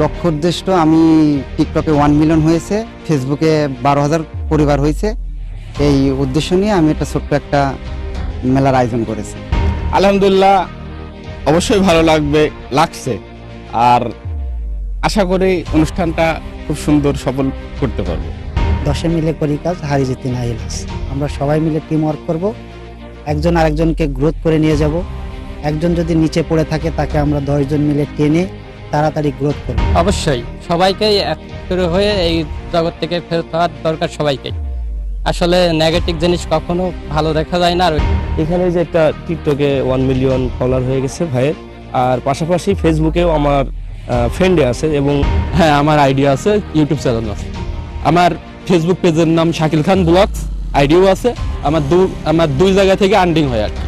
লক্ষ্য উদ্দেশ্য আমি টিকটকে ওয়ান মিলিয়ন হয়েছে ফেসবুকে বারো হাজার পরিবার হয়েছে। এই উদ্দেশ্য নিয়ে আমি একটা ছোট্ট একটা মেলার আয়োজন করেছি। আলহামদুলিল্লাহ অবশ্যই ভালো লাগবে লাগছে। আর আশা করি অনুষ্ঠানটা খুব সুন্দর সফল করতে পারব। দশে মিলে করি কাজ হারি জিতি না ইলাস আমরা সবাই মিলে টিম ওয়ার্ক করব। একজন আরেকজনকে গ্রোথ করে নিয়ে যাব। একজন যদি নিচে পড়ে থাকে তাকে আমরা দশজন মিলে টেনে তাড়াতাড়ি গ্রোথ করব অবশ্যই সবাইকেই এক হয়ে এই জগৎ থেকে ফেরত হওয়ার দরকার সবাইকে আসলে নেগেটিভ জিনিস কখনো ভালো দেখা যায় না আর এখানে যে একটা টিকটকে ওয়ান মিলিয়ন ফলোয়ার হয়ে গেছে ভাইয়ের আর পাশাপাশি ফেসবুকেও আমার ফ্রেন্ডে আছে এবং হ্যাঁ আমার আইডিয়া আছে ইউটিউব চ্যানেল আছে। আমার ফেসবুক পেজের নাম শাকিল খান ব্লগস আইডিও আছে। আমার দু আমার দুই জায়গা থেকে আন্ডিং হয় আর কি।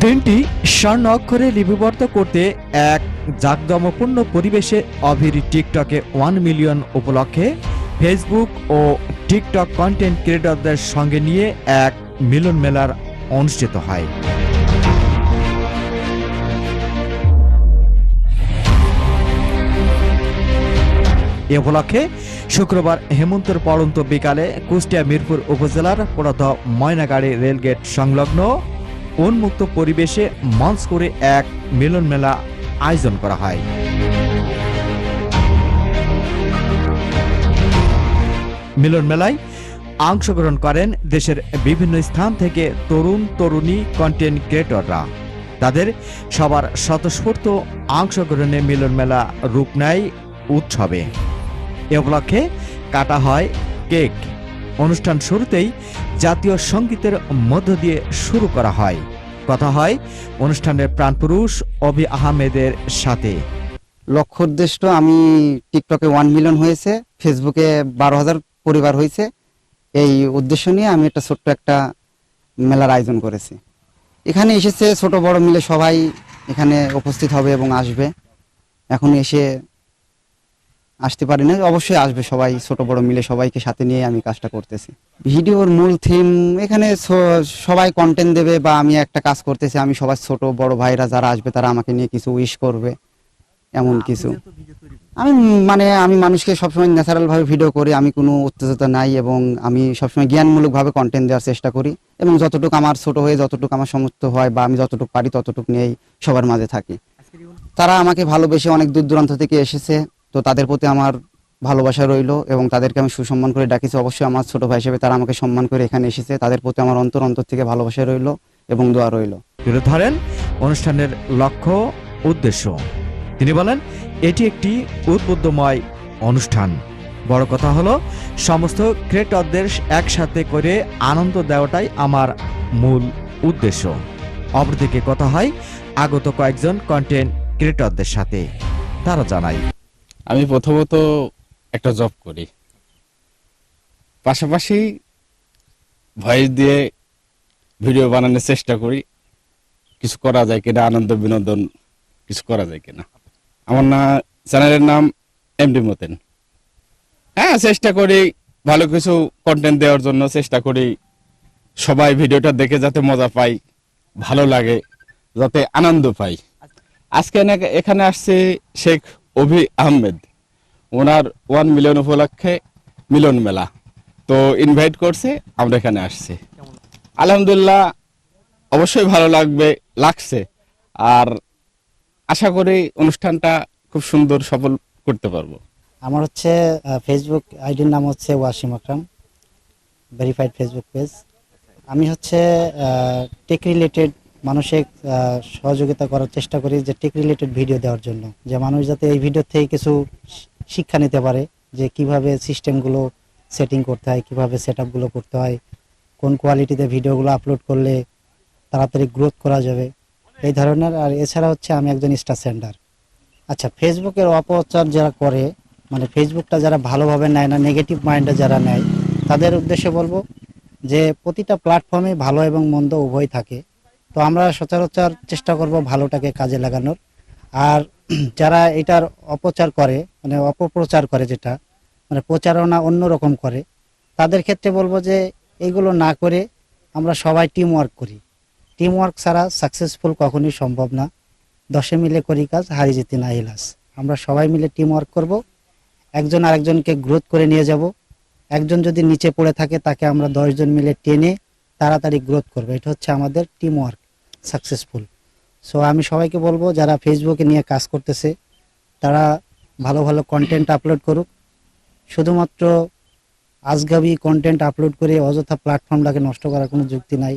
দিনটি স্বর্ণ অক্ষরে লিপিবদ্ধ করতে এক জাঁকজমপূর্ণ পরিবেশে অভির টিকটকে ওয়ান মিলিয়ন উপলক্ষে ফেসবুক ও টিকটক কন্টেন্ট ক্রিয়েটরদের সঙ্গে নিয়ে এক মিলন মেলার অনুষ্ঠিত হয়। এ উপলক্ষে শুক্রবার হেমন্তের পড়ন্ত বিকালে কুষ্টিয়া মিরপুর উপজেলার পুরত ময়নাগাড়ি রেলগেট সংলগ্ন উন্মুক্ত পরিবেশে মঞ্চ করে এক মিলন মেলা আয়োজন করা হয়। মিলন মেলায় অংশগ্রহণ করেন দেশের বিভিন্ন স্থান থেকে তরুণ, তরুণী কন্টেন্ট ক্রিয়েটররা তাদের সবার স্বতঃস্ফূর্ত অংশগ্রহণে মিলন মেলা রূপ নেয় উৎসবে। এ উপলক্ষে কাটা হয় কেক। অনুষ্ঠান শুরুতেই জাতীয় সঙ্গীতের মধ্য দিয়ে শুরু করা হয়। কথা হয়, অনুষ্ঠানের প্রাণপুরুষ অবি আহমেদের সাথে। লক্ষ্য উদ্দেশ্য, আমি টিকটকে ওয়ান মিলিয়ন হয়েছে ফেসবুকে বারো হাজার পরিবার হয়েছে। এই উদ্দেশ্য নিয়ে আমি একটা ছোট্ট একটা মেলার আয়োজন করেছি। এখানে এসেছে ছোট বড় মিলে সবাই এখানে উপস্থিত হবে এবং আসবে। এখন এসে আসতে পারি না অবশ্যই আসবে সবাই ছোট বড় মিলে সবাইকে সাথে নিয়ে আমি কাজটা করতেছি। ভিডিওর মূল থিম এখানে সবাই কন্টেন্ট দেবে বা আমি একটা কাজ করতেছি আমি সবার ছোট বড় ভাইরা যারা আসবে তারা আমাকে নিয়ে কিছু উইশ করবে এমন কিছু। আমি মানে আমি মানুষকে সবসময় ন্যাচারাল ভাবে ভিডিও করি আমি কোনো উত্তেজতা নাই এবং আমি সবসময় জ্ঞানমূলক ভাবে কন্টেন্ট দেওয়ার চেষ্টা করি এবং যতটুকু আমার ছোট হয়ে যতটুকু আমার সমস্ত হয় বা আমি যতটুকু পারি ততটুকু নিয়েই সবার মাঝে থাকি। তারা আমাকে ভালোবেসে অনেক দূর দূরান্ত থেকে এসেছে। তো তাদের প্রতি আমার ভালোবাসা রইল এবং তাদেরকে আমি সুসম্মান করে ডাকিছি। অবশ্যই আমার ছোট ভাই হিসেবে তারা আমাকে সম্মান করে এখানে এসেছে। তাদের প্রতি আমার অন্তর অন্তর থেকে ভালোবাসা রইল এবং দোয়া রইল। তুলে ধরেন অনুষ্ঠানের লক্ষ্য, উদ্দেশ্য। তিনি বলেন, এটি একটি উদ্বুদ্ধময় অনুষ্ঠান। বড় কথা হলো, সমস্ত ক্রিয়েটরদের একসাথে করে আনন্দ দেওয়াটাই আমার মূল উদ্দেশ্য। অপরদিকে কথা হয়, আগত কয়েকজন কন্টেন্ট ক্রিয়েটরদের সাথে। তারা জানায় আমি প্রথমত একটা জব করি। পাশাপাশি ভয়েস দিয়ে ভিডিও বানানোর চেষ্টা করি। কিছু করা যায় কিনা আনন্দ বিনোদন কিছু করা যায় কিনা। আমার না চ্যানেলের নাম এমডি মতেন হ্যাঁ চেষ্টা করি ভালো কিছু কন্টেন্ট দেওয়ার জন্য চেষ্টা করি সবাই ভিডিওটা দেখে যাতে মজা পাই ভালো লাগে যাতে আনন্দ পাই। আজকে এনে- এখানে আসছে শেখ অভি আহমেদ। ওনার ওয়ান মিলিয়ন উপলক্ষে মিলন মেলা। তো ইনভাইট করছে, আমরা এখানে আসছি। আলহামদুলিল্লাহ, অবশ্যই ভালো লাগবে, লাগছে। আর আশা করি অনুষ্ঠানটা খুব সুন্দর, সফল করতে পারব। আমার হচ্ছে ফেসবুক আইডির নাম হচ্ছে Wasim Akram verified Facebook page আমি হচ্ছে টেক রিলেটেড মানুষের সহযোগিতা করার চেষ্টা করি যে টেক রিলেটেড ভিডিও দেওয়ার জন্য। যে মানুষ যাতে এই ভিডিও থেকে কিছু শিক্ষা নিতে পারে যে কীভাবে সিস্টেমগুলো সেটিং করতে হয়, কীভাবে সেট করতে হয়, কোন কোয়ালিটিতে ভিডিওগুলো আপলোড করলে তাড়াতাড়ি গ্রোথ করা যাবে, এই ধরনের। আর এছাড়া হচ্ছে আমি একজন স্টার সেন্ডার আচ্ছা ফেসবুকের অপচার যারা করে মানে ফেসবুকটা যারা ভালোভাবে নেয় না নেগেটিভ মাইন্ডে যারা নেয়, তাদের উদ্দেশ্যে বলব যে প্রতিটা প্ল্যাটফর্মে ভালো এবং মন্দ উভয় থাকে। তো আমরা সচরাচর চেষ্টা করব ভালোটাকে কাজে লাগানোর। আর যারা এটার অপচার করে মানে অপপ্রচার করে যেটা মানে প্রচারণা অন্যরকম করে, তাদের ক্ষেত্রে বলব যে এইগুলো না করে আমরা সবাই টিম ওয়ার্ক করি। টিম ওয়ার্ক ছাড়া সাকসেসফুল কখনোই সম্ভব না। দশে মিলে করি কাজ, হারি জিতি না ইলাস আমরা সবাই মিলে টিম ওয়ার্ক করব। একজন আরেকজনকে গ্রোথ করে নিয়ে যাব। একজন যদি নিচে পড়ে থাকে, তাকে আমরা দশজন মিলে টেনে তাড়াতাড়ি গ্রোথ করবে। এটা হচ্ছে আমাদের টিম ওয়ার্ক সাকসেসফুল সো আমি সবাইকে বলব, যারা ফেসবুকে নিয়ে কাজ করতেছে, তারা ভালো ভালো কন্টেন্ট আপলোড করুক। শুধুমাত্র আজগাবি কন্টেন্ট আপলোড করে অযথা প্ল্যাটফর্মটাকে নষ্ট করার কোনো যুক্তি নাই।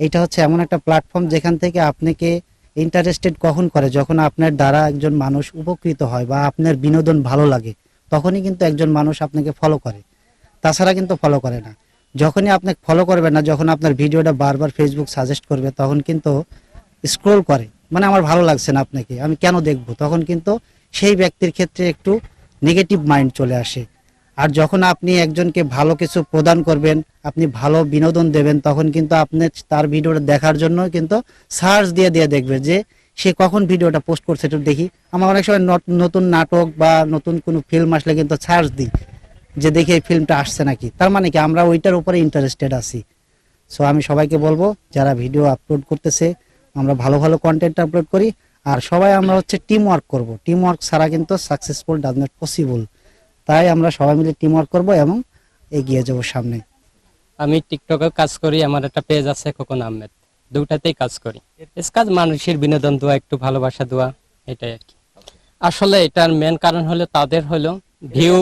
এটা হচ্ছে এমন একটা প্ল্যাটফর্ম যেখান থেকে আপনাকে ইন্টারেস্টেড কখন করে? যখন আপনার দ্বারা একজন মানুষ উপকৃত হয় বা আপনার বিনোদন ভালো লাগে, তখনই কিন্তু একজন মানুষ আপনাকে ফলো করে। তাছাড়া কিন্তু ফলো করে না। যখনই আপনাকে ফলো করবে না, যখন আপনার ভিডিওটা বারবার ফেসবুক সাজেস্ট করবে, তখন কিন্তু স্ক্রোল করে। মানে আমার ভালো লাগছে না আপনাকে, আমি কেন দেখব? তখন কিন্তু সেই ব্যক্তির ক্ষেত্রে একটু নেগেটিভ মাইন্ড চলে আসে। আর যখন আপনি একজনকে ভালো কিছু প্রদান করবেন, আপনি ভালো বিনোদন দেবেন, তখন কিন্তু আপনি তার ভিডিওটা দেখার জন্য কিন্তু সার্চ দিয়ে দিয়ে দেখবে যে সে কখন ভিডিওটা পোস্ট করছে, একটু দেখি। আমার অনেক সময় নত- নতুন নাটক বা নতুন কোনো ফিল্ম আসলে কিন্তু সার্চ দিই। যে দেখি এই ফিল্মটা আসছে নাকি? তার মানে কি আমরা ওইটার উপরে ইন্টারেস্টেড আছি। সো আমি সবাইকে বলব, যারা ভিডিও আপলোড করতেছে, আমরা ভালো ভালো কন্টেন্ট আপলোড করি। আর সবাই আমরা হচ্ছে টিম ওয়ার্ক করব। টিম ওয়ার্ক ছাড়া কিন্তু সাকসেসফুল ডাজ নট পসিবল তাই আমরা সবাই মিলে টিম ওয়ার্ক করব এবং এগিয়ে যাব সামনে। আমি টিকটকে কাজ করি, আমার একটা পেজ আছে খোকন আহমেদ। দুটাতেই কাজ করি। কাজ মানুষের বিনোদন দেওয়া একটু ভালোবাসা দেওয়া এটাই আর কি। আসলে এটার মেন কারণ হলো, তাদের হলো ভিউ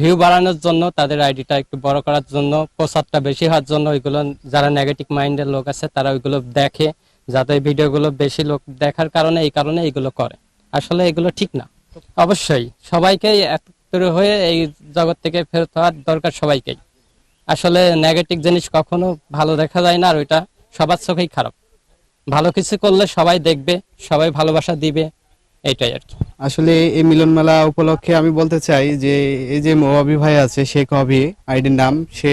ভিউ বাড়ানোর জন্য, তাদের আইডিটা একটু বড় করার জন্য, প্রচারটা বেশি হওয়ার জন্য ওইগুলো, যারা নেগেটিভ মাইন্ডের লোক আছে, তারা ওইগুলো দেখে, যাতে ভিডিওগুলো বেশি লোক দেখার কারণে, এই কারণে এইগুলো করে। আসলে এগুলো ঠিক না। অবশ্যই সবাইকেই একত্র হয়ে এই জগৎ থেকে ফেরত হওয়ার দরকার সবাইকেই। আসলে নেগেটিভ জিনিস কখনো ভালো দেখা যায় না, আর ওইটা সবার চোখেই খারাপ। ভালো কিছু করলে সবাই দেখবে, সবাই ভালোবাসা দিবে এটাই আর কি। আসলে এই মিলন মেলা উপলক্ষে আমি বলতে চাই যে, এই যে মহাবি ভাই আছে, শেখ হবি আইডির নাম, সে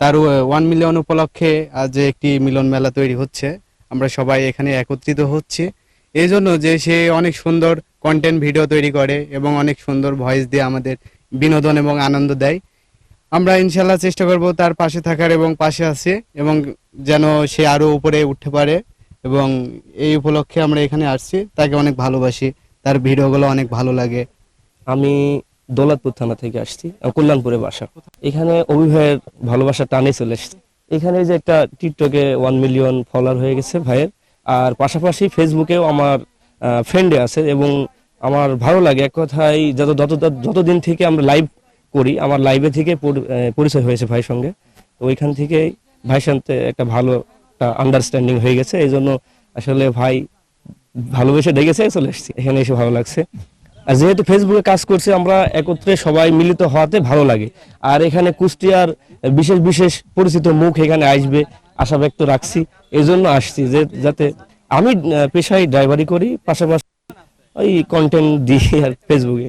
তার ওয়ান মিলিয়ন উপলক্ষে আজ একটি মিলন মেলা তৈরি হচ্ছে, আমরা সবাই এখানে একত্রিত হচ্ছি। এই জন্য যে সে অনেক সুন্দর কন্টেন্ট ভিডিও তৈরি করে এবং অনেক সুন্দর ভয়েস দিয়ে আমাদের বিনোদন এবং আনন্দ দেয়। আমরা ইনশাল্লাহ চেষ্টা করব তার পাশে থাকার এবং পাশে আছে এবং যেন সে আরও উপরে উঠতে পারে। এবং এই উপলক্ষে আমরা এখানে আসছি, তাকে অনেক ভালোবাসি, তার ভিডিওগুলো অনেক ভালো লাগে। আমি দৌলতপুর থানা থেকে আসছি কল্যাণপুরে বাসা। এখানে অভিভাবকের ভালোবাসা টানে চলে এসছে। এখানে যে একটা টিকটকে ওয়ান মিলিয়ন ফলোয়ার হয়ে গেছে ভাইয়ের, আর পাশাপাশি ফেসবুকেও আমার ফ্রেন্ডে আছে এবং আমার ভালো লাগে। এক কথায়, যত যত যতদিন থেকে আমরা লাইভ করি, আমার লাইভে থেকে পরিচয় হয়েছে ভাইয়ের সঙ্গে। তো ওইখান থেকেই ভাইয়ের সাথে একটা ভালো একটা আন্ডারস্ট্যান্ডিং হয়ে গেছে। এই জন্য আসলে ভাই ভালোবেসে ডেকেছে চলে এসেছি। এখানে এসে ভালো লাগছে। আর যেহেতু ফেসবুকে কাজ করছি, আমরা একত্রে সবাই মিলিত হওয়াতে ভালো লাগে। আর এখানে কুষ্টিয়ার বিশেষ বিশেষ পরিচিত মুখ এখানে আসবে, আশা ব্যক্ত রাখছি। এই জন্য আসছি যে যাতে আমি পেশায় ড্রাইভারি করি, পাশাপাশি ওই কন্টেন্ট দিই আর ফেসবুকে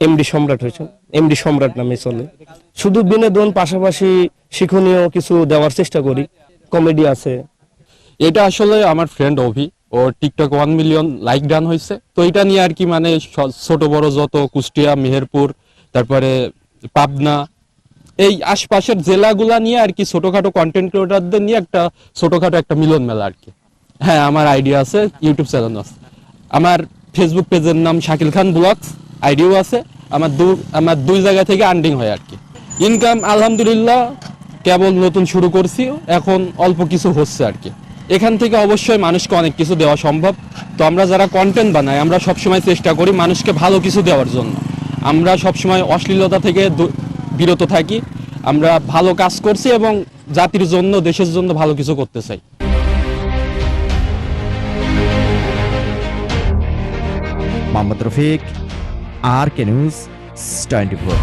এমডি সম্রাট হয়েছে এমডি সম্রাট নামে চলে। শুধু বিনোদন, পাশাপাশি শিক্ষণীয় কিছু দেওয়ার চেষ্টা করি। কমেডি আছে। এটা আসলে আমার ফ্রেন্ড অভি। ও TikTok one million like done হয়েছে তো এটা নিয়ে আর কি মানে ছোট, বড় যত কুষ্টিয়া, মেহেরপুর, তারপরে পাবনা, এই আশপাশের জেলাগুলা নিয়ে আর কি ছোটখাটো কন্টেন্ট ক্রিয়েটারদের নিয়ে একটা ছোটখাটো একটা মিলন মেলা আর কি। হ্যাঁ আমার আইডিয়া আছে ইউটিউব চ্যানেল আছে। আমার ফেসবুক পেজের নাম শাকিল খান ব্লগস আইডিও আছে। আমার দু আমার দুই জায়গা থেকে আন্ডিং হয় আর কি। ইনকাম আলহামদুলিল্লাহ কেবল নতুন শুরু করছি, এখন অল্প কিছু হচ্ছে আর কি। এখান থেকে অবশ্যই মানুষকে অনেক কিছু দেওয়া সম্ভব। তো আমরা যারা কন্টেন্ট বানাই, আমরা সবসময় চেষ্টা করি মানুষকে ভালো কিছু দেওয়ার জন্য। আমরা সবসময় অশ্লীলতা থেকে বিরত থাকি। আমরা ভালো কাজ করছি এবং জাতির জন্য, দেশের জন্য ভালো কিছু করতে চাই। Mohammad Rafiq R K news twenty four